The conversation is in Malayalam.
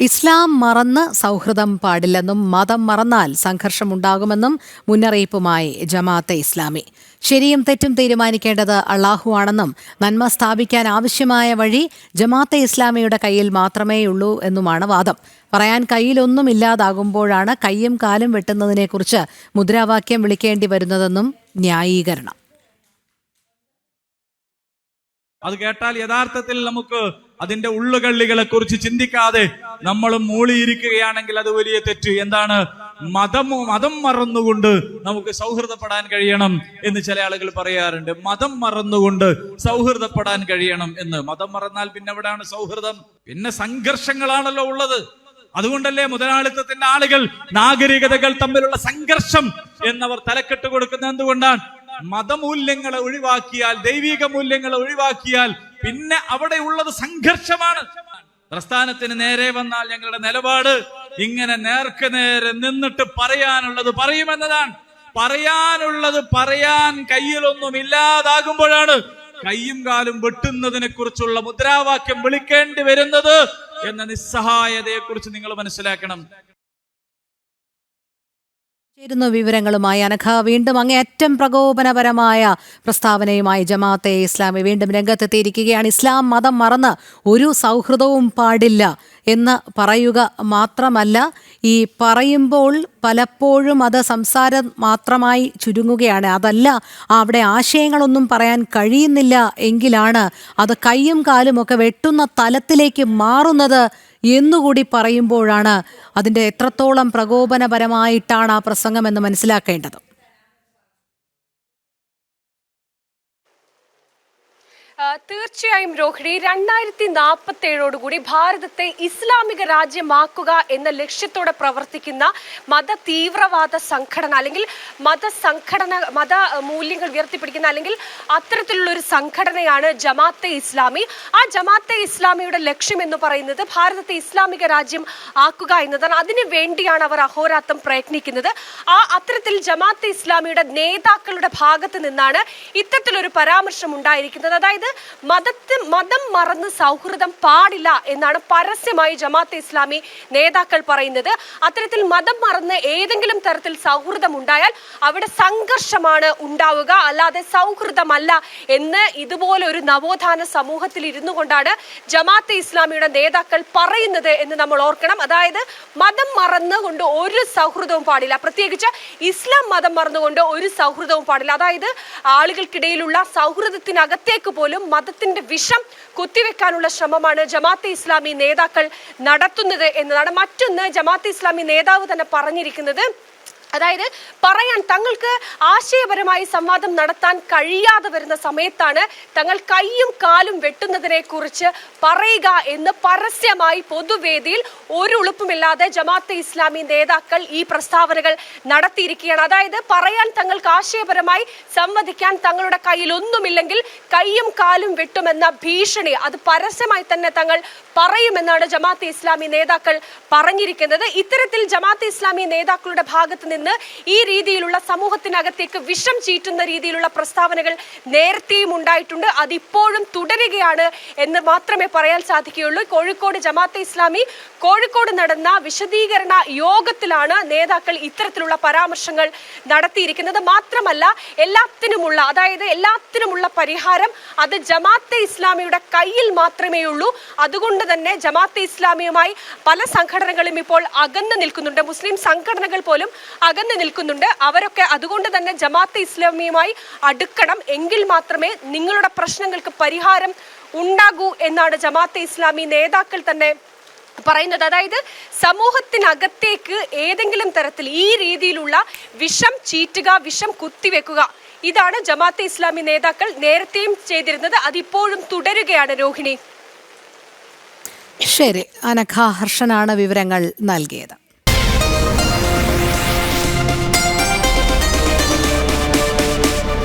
ഇസ്ലാം മറന്ന് സൗഹൃദം പാടില്ലെന്നും മതം മറന്നാൽ സംഘർഷമുണ്ടാകുമെന്നും മുന്നറിയിപ്പുമായി ജമാഅത്തെ ഇസ്ലാമി. ശരിയും തെറ്റും തീരുമാനിക്കേണ്ടത് അള്ളാഹുവാണെന്നും നന്മ സ്ഥാപിക്കാൻ ആവശ്യമായ വഴി ജമാഅത്തെ ഇസ്ലാമിയുടെ കയ്യിൽ മാത്രമേയുള്ളൂ എന്നുമാണ് വാദം. പറയാൻ കയ്യിലൊന്നും ഇല്ലാതാകുമ്പോഴാണ് കയ്യും കാലും വെട്ടുന്നതിനെക്കുറിച്ച് മുദ്രാവാക്യം വിളിക്കേണ്ടി വരുന്നതെന്നും ന്യായീകരണം. അത് കേട്ടാൽ യഥാർത്ഥത്തിൽ നമുക്ക് അതിന്റെ ഉള്ളുകള്ളികളെ കുറിച്ച് ചിന്തിക്കാതെ നമ്മൾ മൂളിയിരിക്കുകയാണെങ്കിൽ അത് വലിയ തെറ്റ്. എന്താണ്? മതം മതം മറന്നുകൊണ്ട് നമുക്ക് സൗഹൃദപ്പെടാൻ കഴിയണം എന്ന് ചില ആളുകൾ പറയാറുണ്ട്. മതം മറന്നുകൊണ്ട് സൗഹൃദപ്പെടാൻ കഴിയണം എന്ന്. മതം മറന്നാൽ പിന്നെ എവിടെയാണ് സൗഹൃദം? പിന്നെ സംഘർഷങ്ങളാണല്ലോ ഉള്ളത്. അതുകൊണ്ടല്ലേ മുതലാളിത്തത്തിന്റെ ആളുകൾ നാഗരികതകൾ തമ്മിലുള്ള സംഘർഷം എന്നവർ തലക്കെട്ട് കൊടുക്കുന്നത് എന്തുകൊണ്ടാണ്? മതമൂല്യങ്ങളെ ഒഴിവാക്കിയാൽ ദൈവിക മൂല്യങ്ങളെ ഒഴിവാക്കിയാൽ പിന്നെ അവിടെ ഉള്ളത് സംഘർഷമാണ്. പ്രസ്ഥാനത്തിന് നേരെ വന്നാൽ ഞങ്ങളുടെ നിലപാട് ഇങ്ങനെ നേർക്ക് നേരെ നിന്നിട്ട് പറയാനുള്ളത് പറയുമെന്നതാണ്. പറയാനുള്ളത് പറയാൻ കയ്യിലൊന്നും ഇല്ലാതാകുമ്പോഴാണ് കയ്യും കാലും വെട്ടുന്നതിനെ കുറിച്ചുള്ള മുദ്രാവാക്യം വിളിക്കേണ്ടി വരുന്നത് എന്ന നിസ്സഹായതയെ കുറിച്ച് നിങ്ങൾ മനസ്സിലാക്കണം. ചേരുന്ന വിവരങ്ങളുമായി അനഘ. വീണ്ടും അങ്ങേയറ്റം പ്രകോപനപരമായ പ്രസ്താവനയുമായി ജമാഅത്തെ ഇസ്ലാമി വീണ്ടും രംഗത്തെത്തിയിരിക്കുകയാണ്. ഇസ്ലാം മതം മറന്ന് ഒരു സൗഹൃദവും പാടില്ല എന്ന് പറയുക മാത്രമല്ല ഈ പറയുമ്പോൾ പലപ്പോഴും അത് സംസാരം മാത്രമായി ചുരുങ്ങുകയാണ്. അതല്ല അവിടെ ആശയങ്ങളൊന്നും പറയാൻ കഴിയുന്നില്ല എങ്കിലാണ് അത് കൈയും കാലും ഒക്കെ വെട്ടുന്ന തലത്തിലേക്ക് മാറുന്നത് എന്നുകൂടി പറയുമ്പോഴാണ് അതിന്റെ എത്രത്തോളം പ്രകോപനപരമായിട്ടാണ് ആ പ്രസംഗം എന്ന് മനസ്സിലാക്കേണ്ടത്. തീർച്ചയായും രോഹിണി രണ്ടായിരത്തി നാൽപ്പത്തി ഏഴോടുകൂടി ഭാരതത്തെ ഇസ്ലാമിക രാജ്യമാക്കുക എന്ന ലക്ഷ്യത്തോടെ പ്രവർത്തിക്കുന്ന മത തീവ്രവാദ സംഘടന അല്ലെങ്കിൽ മത സംഘടന മത മൂല്യങ്ങൾ ഉയർത്തിപ്പിടിക്കുന്ന അല്ലെങ്കിൽ അത്തരത്തിലുള്ള ഒരു സംഘടനയാണ് ജമാഅത്തെ ഇസ്ലാമി. ആ ജമാഅത്തെ ഇസ്ലാമിയുടെ ലക്ഷ്യം എന്ന് പറയുന്നത് ഭാരതത്തെ ഇസ്ലാമിക രാജ്യം ആക്കുക എന്നതാണ്. അതിനു വേണ്ടിയാണ് അവർ അഹോരാത്രം പ്രയത്നിക്കുന്നത്. ആ അത്തരത്തിൽ ജമാഅത്തെ ഇസ്ലാമിയുടെ നേതാക്കളുടെ ഭാഗത്ത് നിന്നാണ് ഇത്തരത്തിലൊരു പരാമർശം ഉണ്ടായിരിക്കുന്നത്. അതായത് മതത്തെ മതം മറന്ന് സൗഹൃദം പാടില്ല എന്നാണ് പരസ്യമായി ജമാഅത്തെ ഇസ്ലാമി നേതാക്കൾ പറയുന്നത്. അത്തരത്തിൽ മതം മറന്ന് ഏതെങ്കിലും തരത്തിൽ സൗഹൃദം ഉണ്ടായാൽ അവിടെ സംഘർഷമാണ് ഉണ്ടാവുക. അല്ലാതെ സൗഹൃദമല്ല എന്ന് ഇതുപോലെ ഒരു നവോത്ഥാന സമൂഹത്തിൽ ഇരുന്നു കൊണ്ടാണ് ജമാഅത്തെ ഇസ്ലാമിയുടെ നേതാക്കൾ പറയുന്നത് എന്ന് നമ്മൾ ഓർക്കണം. അതായത് മതം മറന്നുകൊണ്ട് ഒരു സൗഹൃദവും പാടില്ല. പ്രത്യേകിച്ച് ഇസ്ലാം മതം മറന്നുകൊണ്ട് ഒരു സൗഹൃദവും പാടില്ല. അതായത് ആളുകൾക്കിടയിലുള്ള സൗഹൃദത്തിനകത്തേക്ക് പോലും മതത്തിന്റെ വിഷം കുത്തിവെക്കാനുള്ള ശ്രമമാണ് ജമാഅത്തെ ഇസ്ലാമി നേതാക്കൾ നടത്തുന്നത് എന്നതാണ് മറ്റൊന്ന് ജമാഅത്തെ ഇസ്ലാമി നേതാവ് തന്നെ പറഞ്ഞിരിക്കുന്നത്. അതായത് പറയാൻ തങ്ങൾക്ക് ആശയപരമായി സംവാദം നടത്താൻ കഴിയാതെ വരുന്ന സമയത്താണ് തങ്ങൾ കൈയും കാലും വെട്ടുന്നതിനെ കുറിച്ച് പറയുക എന്ന് പരസ്യമായി പൊതുവേദിയിൽ ഒരു ഉളുപ്പുമില്ലാതെ ജമാഅത്തെ ഇസ്ലാമി നേതാക്കൾ ഈ പ്രസ്താവനകൾ നടത്തിയിരിക്കുകയാണ്. അതായത് പറയാൻ തങ്ങൾക്ക് ആശയപരമായി സംവദിക്കാൻ തങ്ങളുടെ കയ്യിൽ ഒന്നുമില്ലെങ്കിൽ കൈയും കാലും വെട്ടുമെന്ന ഭീഷണി അത് പരസ്യമായി തന്നെ തങ്ങൾ പറയുമെന്നാണ് ജമാഅത്തെ ഇസ്ലാമി നേതാക്കൾ പറഞ്ഞിരിക്കുന്നത്. ഇത്തരത്തിൽ ജമാഅത്തെ ഇസ്ലാമി നേതാക്കളുടെ ഭാഗത്ത് നിന്ന് ഈ രീതിയിലുള്ള സമൂഹത്തിനകത്തേക്ക് വിഷം ചീറ്റുന്ന രീതിയിലുള്ള പ്രസ്താവനകൾ നേരത്തെയും ഉണ്ടായിട്ടുണ്ട്. അതിപ്പോഴും തുടരുകയാണ് എന്ന് മാത്രമേ പറയാൻ സാധിക്കുകയുള്ളൂ. കോഴിക്കോട് ജമാഅത്തെ ഇസ്ലാമി കോഴിക്കോട് നടന്ന വിശദീകരണ യോഗത്തിലാണ് നേതാക്കൾ ഇത്തരത്തിലുള്ള പരാമർശങ്ങൾ നടത്തിയിരിക്കുന്നത്. മാത്രമല്ല എല്ലാത്തിനുമുള്ള അതായത് എല്ലാത്തിനുമുള്ള പരിഹാരം അത് ജമാഅത്തെ ഇസ്ലാമിയുടെ കയ്യിൽ മാത്രമേ ഉള്ളൂ അതുകൊണ്ട് തന്നെ ജമാഅത്തെ ഇസ്ലാമിയുമായി പല സംഘടനകളും ഇപ്പോൾ അകന്നു നിൽക്കുന്നുണ്ട്. മുസ്ലിം സംഘടനകൾ പോലും അകന്നു നിൽക്കുന്നുണ്ട്. അവരൊക്കെ അതുകൊണ്ട് തന്നെ ജമാഅത്ത് ഇസ്ലാമിയുമായി അടുക്കണം. എങ്കിൽ മാത്രമേ നിങ്ങളുടെ പ്രശ്നങ്ങൾക്ക് പരിഹാരം ഉണ്ടാകൂ എന്നാണ് ജമാഅത്തെ ഇസ്ലാമി നേതാക്കൾ തന്നെ പറയുന്നത്. അതായത് സമൂഹത്തിനകത്തേക്ക് ഏതെങ്കിലും തരത്തിൽ ഈ രീതിയിലുള്ള വിഷം ചീറ്റുക വിഷം കുത്തിവെക്കുക ഇതാണ് ജമാഅത്തെ ഇസ്ലാമി നേതാക്കൾ നേരത്തെയും ചെയ്തിരുന്നത്. അതിപ്പോഴും തുടരുകയാണ് രോഹിണി. ശരി അനഘ ഹർഷനാണ് വിവരങ്ങൾ നൽകിയത്.